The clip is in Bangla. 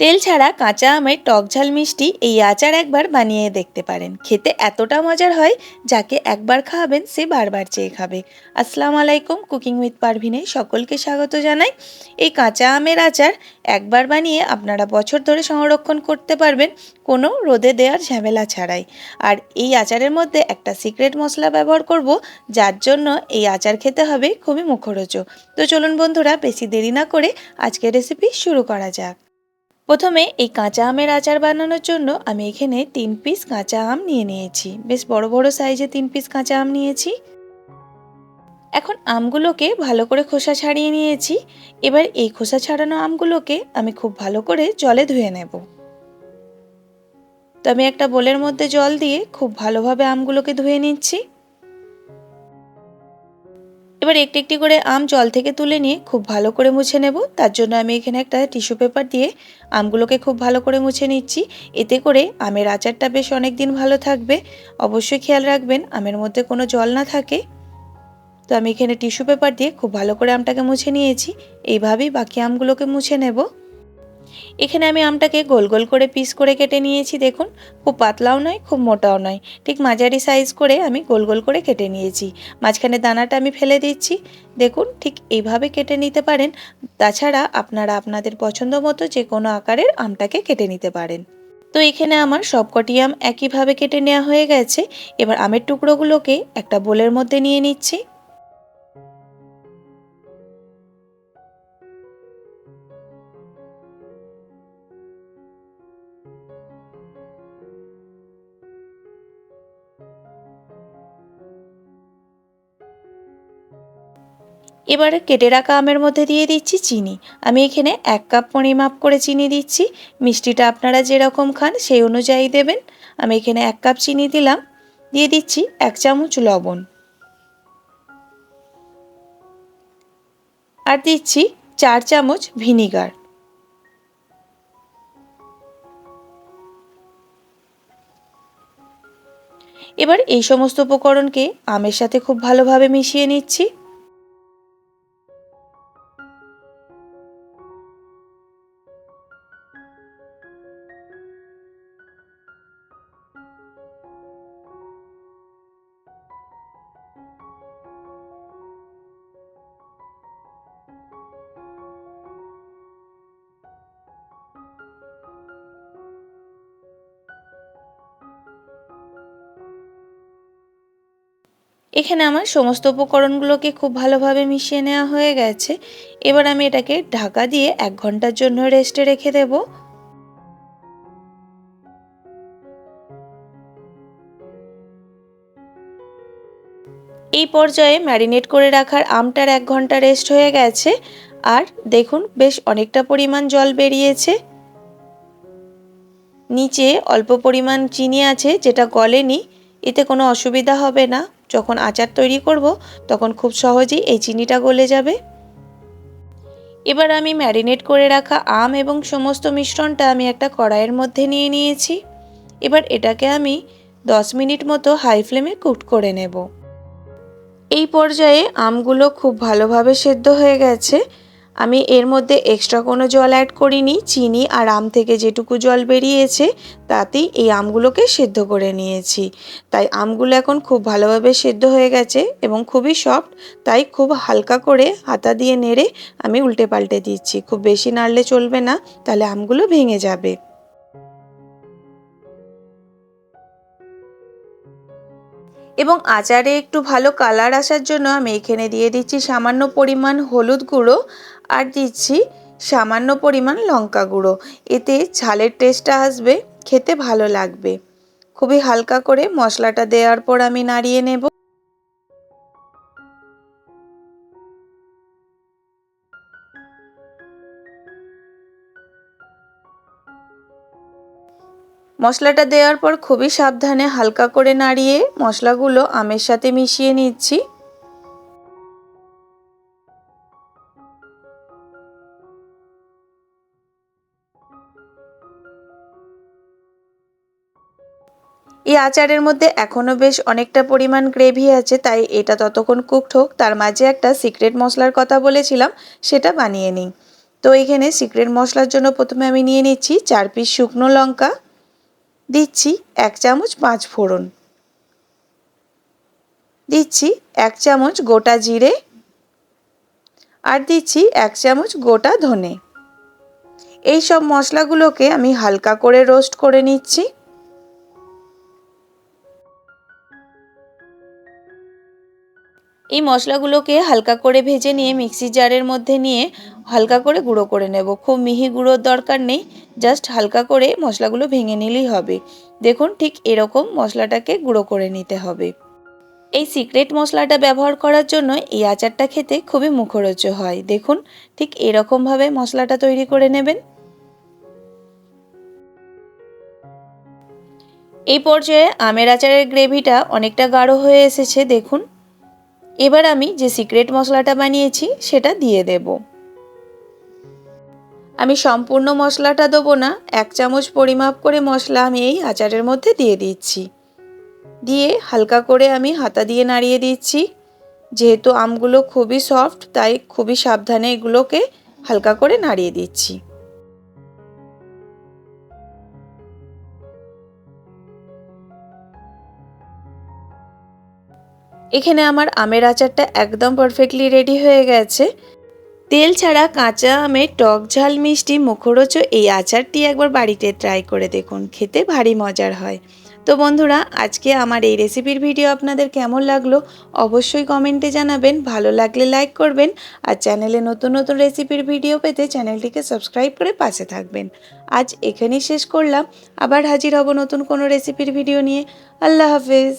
তেল ছাড়া কাঁচা আমের টক ঝাল মিষ্টি এই আচার একবার বানিয়ে দেখতে পারেন। খেতে এতটা মজার হয় যাকে একবার খাওয়াবেন সে বারবার চেয়ে খাবে। আসসালামু আলাইকুম, কুকিং উইথ পারভিনে সকলকে স্বাগত জানাই। এই কাঁচা আমের আচার একবার বানিয়ে আপনারা বছর ধরে সংরক্ষণ করতে পারবেন, কোনো রোদে দেওয়ার ঝামেলা ছাড়াই। আর এই আচারের মধ্যে একটা সিক্রেট মশলা ব্যবহার করব, যার জন্য এই আচার খেতে হবে খুবই মুখরোচক। তো চলুন বন্ধুরা, বেশি দেরি না করে আজকের রেসিপি শুরু করা যাক। প্রথমে এই কাঁচা আমের আচার বানানোর জন্য আমি এখানে তিন পিস কাঁচা আম নিয়ে নিয়েছি। বেশ বড় বড় সাইজে তিন পিস কাঁচা আম নিয়েছি। এখন আমগুলোকে ভালো করে খোসা ছাড়িয়ে নিয়েছি। এবার এই খোসা ছাড়ানো আমগুলোকে আমি খুব ভালো করে জলে ধুয়ে নেব। তো আমি একটা বোলের মধ্যে জল দিয়ে খুব ভালোভাবে আমগুলোকে ধুয়ে নিচ্ছি। এবার একটি একটি করে আম জল থেকে তুলে নিয়ে খুব ভালো করে মুছে নেব। তার জন্য আমি এখানে একটা টিস্যু পেপার দিয়ে আমগুলোকে খুব ভালো করে মুছে নিচ্ছি। এতে করে আমের আচারটা বেশ অনেক দিন ভালো থাকবে। অবশ্যই খেয়াল রাখবেন, আমের মধ্যে কোনো জল না থাকে। তো আমি এখানে টিস্যু পেপার দিয়ে খুব ভালো করে আমটাকে মুছে নিয়েছি। এইভাবেই বাকি আমগুলোকে মুছে নেব। এখানে আমি আমটাকে গোল গোল করে পিস করে কেটে নিয়েছি, দেখুন। খুব পাতলাও নয়, খুব মোটাও নয়। ঠিক মাঝারি সাইজ করে আমি গোল গোল করে কেটে নিয়েছি। মাঝখানে দানাটা আমি ফেলে দিচ্ছি। দেখুন, ঠিক এইভাবে কেটে নিতে পারেন। তাছাড়া আপনারা আপনাদের পছন্দ মতো যে কোনো আকারের আমটাকে কেটে নিতে পারেন। তো এখানে আমার সবকটি আম একইভাবে কেটে নেওয়া হয়ে গেছে। এবার আমের টুকরোগুলোকে একটা বোলের মধ্যে নিয়ে নিচ্ছি। এবারে কেটে রাখা আমের মধ্যে দিয়ে দিচ্ছি চিনি। আমি এখানে এক কাপ পরিমাপ করে চিনি দিচ্ছি। মিষ্টিটা আপনারা যেরকম খান সেই অনুযায়ী দেবেন। আমি এখানে এক কাপ চিনি দিলাম। দিয়ে দিচ্ছি এক চামচ লবণ। আর দিচ্ছি চার চামচ ভিনিগার। এবার এই সমস্ত উপকরণকে আমের সাথে খুব ভালোভাবে মিশিয়ে নিচ্ছি। এখানে আমার সমস্ত উপকরণগুলোকে খুব ভালোভাবে মিশিয়ে নেওয়া হয়ে গেছে। এবার আমি এটাকে ঢাকা দিয়ে এক ঘণ্টার জন্য রেস্টে রেখে দেব। এই পর্যায়ে ম্যারিনেট করে রাখার আমটার এক ঘণ্টা রেস্ট হয়ে গেছে। আর দেখুন, বেশ অনেকটা পরিমাণ জল বেরিয়েছে। নিচে অল্প পরিমাণ চিনি আছে, যেটা গলেনি, এতে কোনো অসুবিধা হবে না। যখন আচার তৈরি করব, তখন খুব সহজেই এই চিনিটা গলে যাবে। এবার আমি ম্যারিনেট করে রাখা আম এবং সমস্ত মিশ্রণটা আমি একটা কড়াইয়ের মধ্যে নিয়ে নিয়েছি। এবার এটাকে আমি দশ মিনিট মতো হাই ফ্লেমে কুট করে নেব। এই পর্যায়ে আমগুলো খুব ভালোভাবে সেদ্ধ হয়ে গেছে। আমি এর মধ্যে এক্সট্রা কোনো জল অ্যাড করিনি, চিনি আর আম থেকে যেটুকু জল বেরিয়েছে, তাতেই এই আমগুলোকে সেদ্ধ করে নিয়েছি। তাই আমগুলো এখন খুব ভালোভাবে সেদ্ধ হয়ে গেছে এবং খুবই সফট তাই খুব হালকা করে হাতা দিয়ে নেড়ে আমি উল্টে পাল্টে দিচ্ছি। খুব বেশি নাড়লে চলবে না, তাহলে আমগুলো ভেঙে যাবে। এবং আচারে একটু ভালো কালার আসার জন্য আমি এখানে দিয়ে দিচ্ছি সামান্য পরিমাণ হলুদ গুঁড়ো আর দিচ্ছি সামান্য পরিমাণ লঙ্কা গুঁড়ো। এতে ঝালের টেস্টটা আসবে, খেতে ভালো লাগবে। খুবই হালকা করে মশলাটা দেওয়ার পর আমি নাড়িয়ে নেব। মশলাটা দেওয়ার পর খুবই সাবধানে হালকা করে নাড়িয়ে মশলাগুলো আমের সাথে মিশিয়ে নিচ্ছি। এই আচারের মধ্যে এখনও বেশ অনেকটা পরিমাণ গ্রেভি আছে, তাই এটা ততক্ষণ কুকড হোক। তার মাঝে একটা সিক্রেট মশলার কথা বলেছিলাম, সেটা বানিয়ে নিই। তো এখানে সিক্রেট মশলার জন্য প্রথমে আমি নিয়ে নিচ্ছি চার পিস শুকনো লঙ্কা। দিচ্ছি এক চামচ পাঁচ ফোড়ন। দিচ্ছি এক চামচ গোটা জিরে। আর দিচ্ছি এক চামচ গোটা ধনে। এই সব মশলাগুলোকে আমি হালকা করে রোস্ট করে নিচ্ছি। এই মশলাগুলোকে হালকা করে ভেজে নিয়ে মিক্সি জারের মধ্যে নিয়ে হালকা করে গুঁড়ো করে নেব। খুব মিহি গুঁড়োর দরকার নেই, জাস্ট হালকা করে মশলাগুলো ভেঙে নিলেই হবে। দেখুন ঠিক এরকম মশলাটাকে গুঁড়ো করে নিতে হবে। এই সিক্রেট মশলাটা ব্যবহার করার জন্য এই আচারটা খেতে খুবই মুখরোচ হয়। দেখুন ঠিক এরকমভাবে মশলাটা তৈরি করে নেবেন। এই পর্যায়ে আমের আচারের গ্রেভিটা অনেকটা গাঢ় হয়ে এসেছে, দেখুন। এবার আমি যে সিক্রেট মশলাটা বানিয়েছি, সেটা দিয়ে দেব। আমি সম্পূর্ণ মশলাটা দেবো না, এক চামচ পরিমাপ করে মশলা আমি এই আচারের মধ্যে দিয়ে দিচ্ছি। দিয়ে হালকা করে আমি হাতা দিয়ে নাড়িয়ে দিচ্ছি। যেহেতু আমগুলো খুবই সফট, তাই খুবই সাবধানে এগুলোকে হালকা করে নাড়িয়ে দিচ্ছি। এখানে আমার আমের আচারটা একদম পারফেক্টলি রেডি হয়ে গেছে। তেল ছাড়া কাঁচা আমের টক ঝাল মিষ্টি মুখরোচ এই আচারটি একবার বাড়িতে ট্রাই করে দেখুন, খেতে ভারী মজার হয়। তো বন্ধুরা, আজকে আমার এই রেসিপির ভিডিও আপনাদের কেমন লাগল অবশ্যই কমেন্টে জানাবেন, ভালো লাগলে লাইক করবেন আর চ্যানেলে নতুন নতুন রেসিপির ভিডিও পেতে চ্যানেলটিকে সাবস্ক্রাইব করে পাশে থাকবেন। আজ এখানেই শেষ করলাম, আবার হাজির হব নতুন কোনো রেসিপির ভিডিও নিয়ে। আল্লাহ হাফেজ।